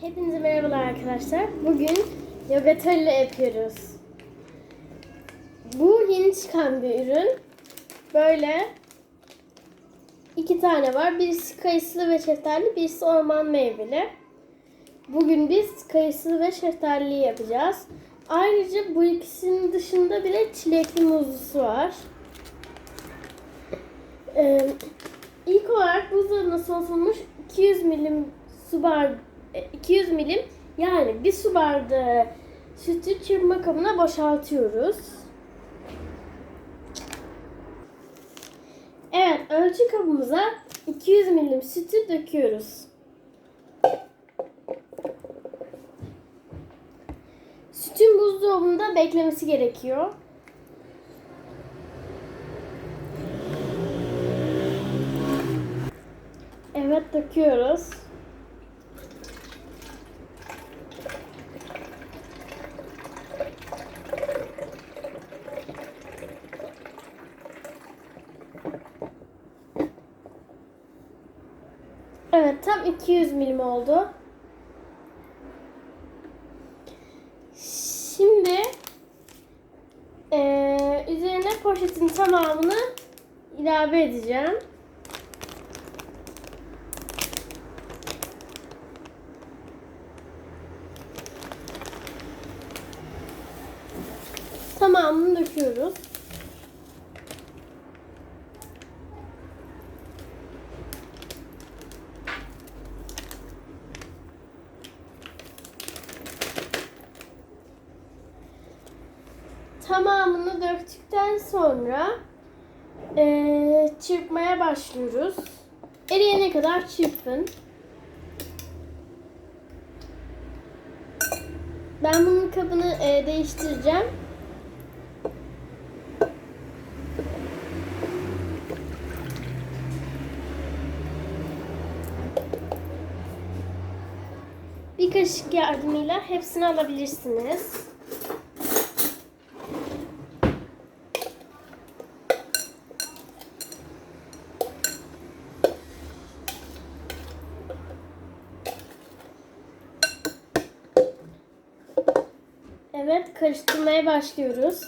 Hepinize merhabalar arkadaşlar. Bugün yogatelle yapıyoruz. Bu yeni çıkan bir ürün. Böyle iki tane var. Birisi kayısılı ve şeftali, birisi orman meyveli. Bugün biz kayısılı ve şeftalili yapacağız. Ayrıca bu ikisinin dışında bile çilekli muzlusu var. Ee, ilk olarak buzdolabına soğutulmuş 200 milim su bar 200 milim yani bir su bardağı sütü çırpma kabına boşaltıyoruz. Evet, ölçü kabımıza 200 milim sütü döküyoruz. Sütün buzdolabında beklemesi gerekiyor. Evet döküyoruz. Evet tam 200 milim oldu. Şimdi eee, üzerine poşetin tamamını ilave edeceğim. Tamamını döküyoruz. Tamamını döktükten sonra eee, çırpmaya başlıyoruz. Eriyene kadar çırpın. Ben bunun kabını eee, değiştireceğim. Bir kaşık yardımıyla hepsini alabilirsiniz. Evet, karıştırmaya başlıyoruz.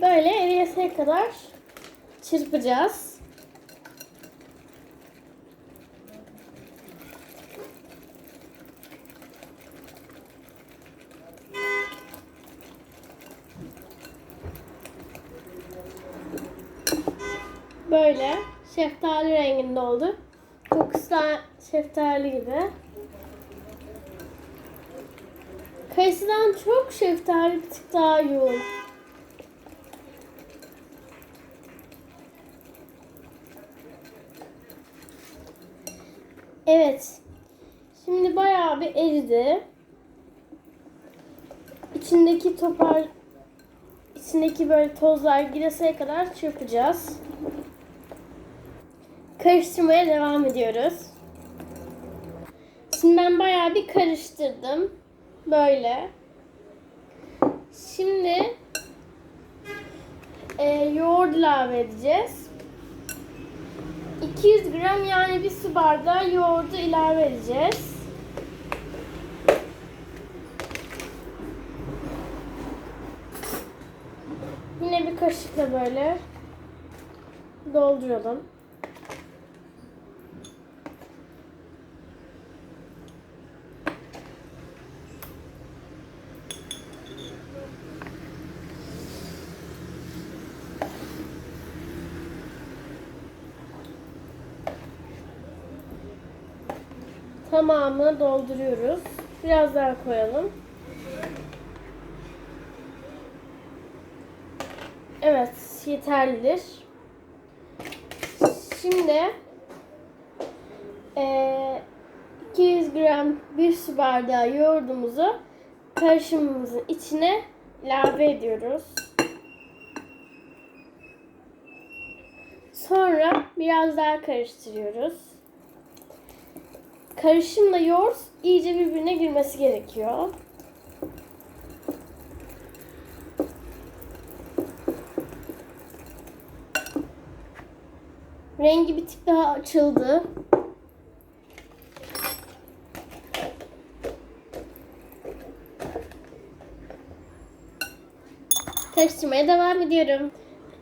Böyle eriyeseye kadar çırpacağız. Böyle şeftali renginde oldu. Kokusu da şeftali gibi. Kayısıdan çok şeftali bir tık daha yoğun. Evet. Şimdi bayağı bir eridi. İçindeki topar içindeki böyle tozlar gideseye kadar çırpacağız. Karıştırmaya devam ediyoruz. Şimdi ben bayağı bir karıştırdım. Böyle. Şimdi e, yoğurt ilave edeceğiz. 200 gram yani bir su bardağı yoğurdu ilave edeceğiz. Yine bir kaşıkla böyle dolduralım. Tamamını dolduruyoruz. Biraz daha koyalım. Evet, yeterlidir. Şimdi eee 200 gram bir su bardağı yoğurdumuzu karışımımızın içine ilave ediyoruz. Sonra biraz daha karıştırıyoruz. Karışımla yoğurt iyice birbirine girmesi gerekiyor. Rengi bir tık daha açıldı. Karıştırmaya devam ediyorum.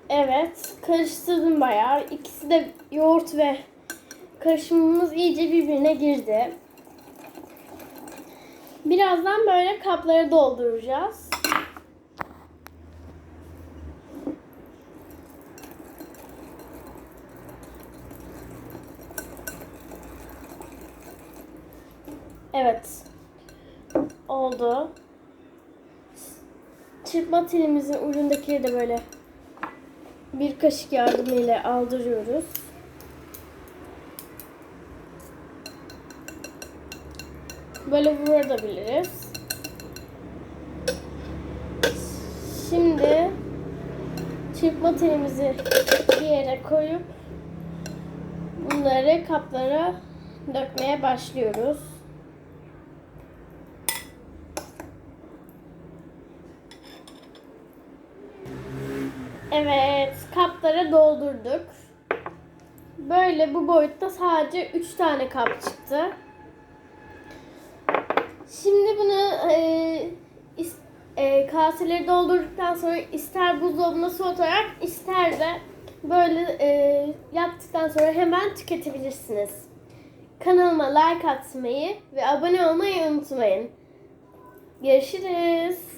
Evet, karıştırdım bayağı. İkisi de yoğurt ve karışımımız iyice birbirine girdi. Birazdan böyle kaplara dolduracağız. Evet. Oldu. Çırpma telimizin ucundakileri de böyle bir kaşık yardımıyla aldırıyoruz. Böyle vurabiliriz. Şimdi çırpma telimizi bir yere koyup bunları kaplara dökmeye başlıyoruz. Evet, kaplara doldurduk. Böyle bu boyutta sadece 3 tane kap çıktı. Şimdi bunu e, e, kaseleri doldurduktan sonra ister buzdolabına soğutarak ister de böyle e, yaptıktan sonra hemen tüketebilirsiniz. Kanalıma like atmayı ve abone olmayı unutmayın. Görüşürüz.